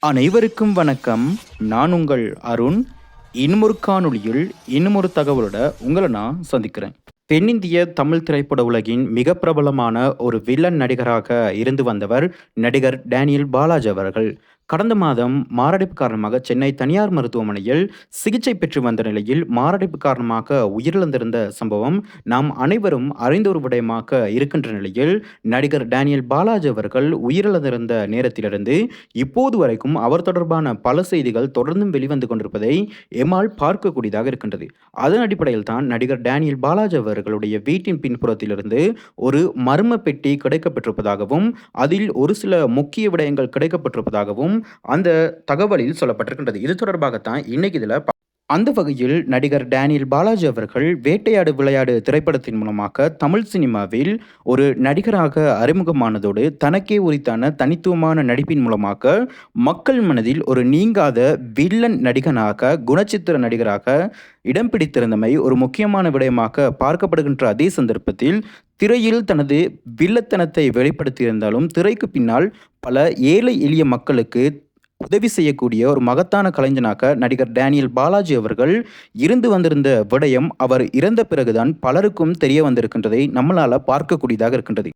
அனைவருக்கும் வணக்கம். நான் உங்கள் அருண். இன்னுமொரு காணொளியில் இன்னுமொரு தகவலோட உங்களை நான் சந்திக்கிறேன். தென்னிந்திய தமிழ் திரைப்பட உலகின் மிக பிரபலமான ஒரு வில்லன் நடிகராக இருந்து வந்தவர் நடிகர் டேனியல் பாலாஜி அவர்கள். கடந்த மாதம் மாரடைப்பு காரணமாக சென்னை தனியார் மருத்துவமனையில் சிகிச்சை பெற்று வந்த நிலையில் மாரடைப்பு காரணமாக உயிரிழந்திருந்த சம்பவம் நாம் அனைவரும் அறிந்த ஒரு விடயமாக இருக்கின்ற நிலையில் நடிகர் டேனியல் பாலாஜி அவர்கள் உயிரிழந்திருந்த நேரத்திலிருந்து இப்போது வரைக்கும் அவர் தொடர்பான பல செய்திகள் தொடர்ந்தும் வெளிவந்து கொண்டிருப்பதை எம்மால் பார்க்கக்கூடியதாக இருக்கின்றது. அதன் அடிப்படையில் தான் நடிகர் டேனியல் பாலாஜி அவர்களுடைய வீட்டின் பின்புறத்திலிருந்து ஒரு மர்ம பெட்டி கிடைக்கப்பட்டிருப்பதாகவும் அதில் ஒரு சில முக்கிய விடயங்கள் கிடைக்கப்பட்டிருப்பதாகவும் அந்த தகவலில் சொல்லப்பட்டிருக்கின்றது. இது தொடர்பாகத்தான் இன்னைக்கு இதில் அந்த வகையில் நடிகர் டேனியல் பாலாஜி அவர்கள் வேட்டையாடு விளையாடு திரைப்படத்தின் மூலமாக தமிழ் சினிமாவில் ஒரு நடிகராக அறிமுகமானதோடு தனக்கே உரித்தான தனித்துவமான நடிப்பின் மூலமாக மக்கள் மனதில் ஒரு நீங்காத வில்லன் நடிகனாக குணச்சித்திர நடிகராக இடம் பிடித்திருந்தமை ஒரு முக்கியமான விடயமாக பார்க்கப்படுகின்ற அதே சந்தர்ப்பத்தில் திரையில் தனது வில்லத்தனத்தை வெளிப்படுத்தியிருந்தாலும் திரைக்கு பின்னால் பல ஏழை எளிய மக்களுக்கு உதவி செய்யக்கூடிய ஒரு மகத்தான கலைஞனாக நடிகர் டேனியல் பாலாஜி அவர்கள் இருந்து வந்திருந்த விடயம் அவர் இறந்த பிறகுதான் பலருக்கும் தெரிய வந்திருக்கின்றதை நம்மளால் பார்க்கக்கூடியதாக இருக்கின்றது.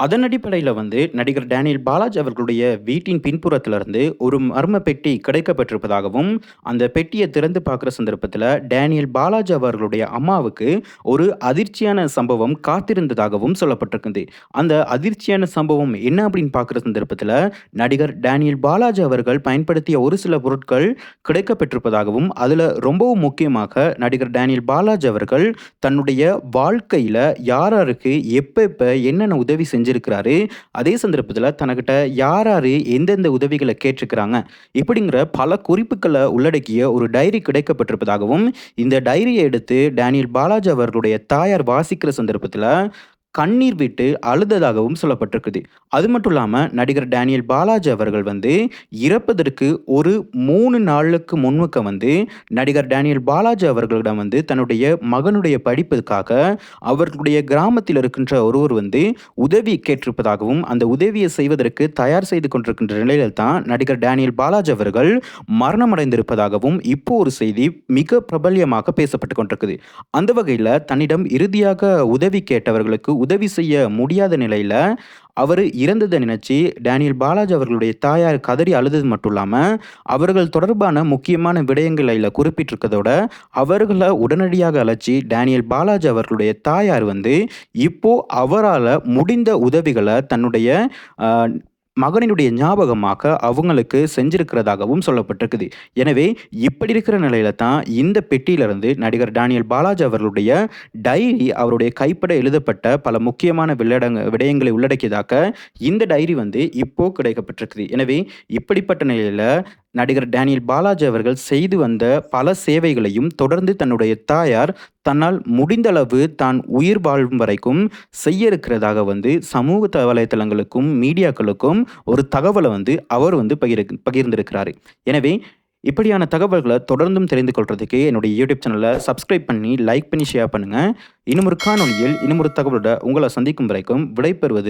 அதன் அடிப்படையில் வந்து நடிகர் டேனியல் பாலாஜி அவர்களுடைய வீட்டின் பின்புறத்திலிருந்து ஒரு மர்ம பெட்டி கிடைக்கப்பட்டிருப்பதாகவும் அந்த பெட்டியை திறந்து பார்க்குற சந்தர்ப்பத்தில் டேனியல் பாலாஜி அவர்களுடைய அம்மாவுக்கு ஒரு அதிர்ச்சியான சம்பவம் காத்திருந்ததாகவும் சொல்லப்பட்டிருக்குது. அந்த அதிர்ச்சியான சம்பவம் என்ன அப்படின்னு பார்க்குற சந்தர்ப்பத்தில் நடிகர் டேனியல் பாலாஜி அவர்கள் பயன்படுத்திய ஒரு சில பொருட்கள் கிடைக்கப்பட்டிருப்பதாகவும் அதில் ரொம்பவும் முக்கியமாக நடிகர் டேனியல் பாலாஜி அவர்கள் தன்னுடைய வாழ்க்கையில் யாராருக்கு எப்போ எப்போ என்னென்ன உதவி செஞ்சு செஞ்சுருக்கிறாரு. அதே சந்தர்ப்பத்தில் தனக்கிட்ட யார் யார் எந்தெந்த உதவிகளை கேட்டிருக்கிறாங்க இப்படிங்கிற பல குறிப்புகளை உள்ளடக்கிய ஒரு டைரி கிடைக்கப்பட்டிருப்பதாகவும் இந்த டைரியை எடுத்து டேனியல் பாலாஜி அவர்களுடைய தாயார் வாசிக்கிற சந்தர்ப்பத்தில் கண்ணீர் விட்டு அழுததாகவும் சொல்லப்பட்டிருக்குது. அது மட்டும் இல்லாமல் நடிகர் டேனியல் பாலாஜி அவர்கள் வந்து இறப்பதற்கு ஒரு மூணு நாளுக்கு முன்முக்க வந்து நடிகர் டேனியல் பாலாஜி அவர்களிடம் வந்து தன்னுடைய மகனுடைய படிப்புக்காக அவர்களுடைய கிராமத்தில் இருக்கின்ற ஒருவர் வந்து உதவி கேட்டிருப்பதாகவும் அந்த உதவியை செய்வதற்கு தயார் செய்து கொண்டிருக்கின்ற நிலையில் தான் நடிகர் டேனியல் பாலாஜி அவர்கள் மரணமடைந்திருப்பதாகவும் இப்போ ஒரு செய்தி மிக பிரபல்யமாக பேசப்பட்டு கொண்டிருக்குது. அந்த வகையில் தன்னிடம் இறுதியாக உதவி கேட்டவர்களுக்கு உதவி செய்ய முடியாத நிலையில் அவர் இறந்ததை நினச்சி டேனியல் பாலாஜி அவர்களுடைய தாயார் கதறி அழுதது மட்டும் இல்லாமல் அவர்கள் தொடர்பான முக்கியமான விடயங்களில் குறிப்பிட்டிருக்கதோட அவர்களை உடனடியாக அழைச்சி டேனியல் பாலாஜ் அவர்களுடைய தாயார் வந்து இப்போ அவரால் முடிந்த உதவிகளை தன்னுடைய மகனினுடைய ஞாபகமாக அவங்களுக்கு செஞ்சிருக்கிறதாகவும் சொல்லப்பட்டிருக்குது. எனவே இப்படி இருக்கிற நிலையில தான் இந்த பெட்டியிலிருந்து நடிகர் டேனியல் பாலாஜி அவர்களுடைய டைரி அவருடைய கைப்பட எழுதப்பட்ட பல முக்கியமான விளையாடங்க விடயங்களை உள்ளடக்கியதாக இந்த டைரி வந்து இப்போ கிடைக்கப்பட்டிருக்குது. எனவே இப்படிப்பட்ட நிலையில் நடிகர் டேனியல் பாலாஜி அவர்கள் செய்து வந்த பல சேவைகளையும் தொடர்ந்து தன்னுடைய தாயார் தன்னால் முடிந்தளவு தான் உயிர் வாழும் வரைக்கும் செய்ய இருக்கிறதாக வந்து சமூக வலைத்தளங்களுக்கும் மீடியாக்களுக்கும் ஒரு தகவலை வந்து அவர் வந்து பகிர் பகிர்ந்திருக்கிறார். எனவே இப்படியான தகவல்களை தொடர்ந்தும் தெரிந்து கொள்றதுக்கு என்னுடைய யூடியூப் சேனலை சப்ஸ்கிரைப் பண்ணி லைக் பண்ணி ஷேர் பண்ணுங்கள் இன்னும் ஒரு காணொலியில் இன்னும் ஒரு தகவலோட உங்களை சந்திக்கும் வரைக்கும் விடைபெறுவது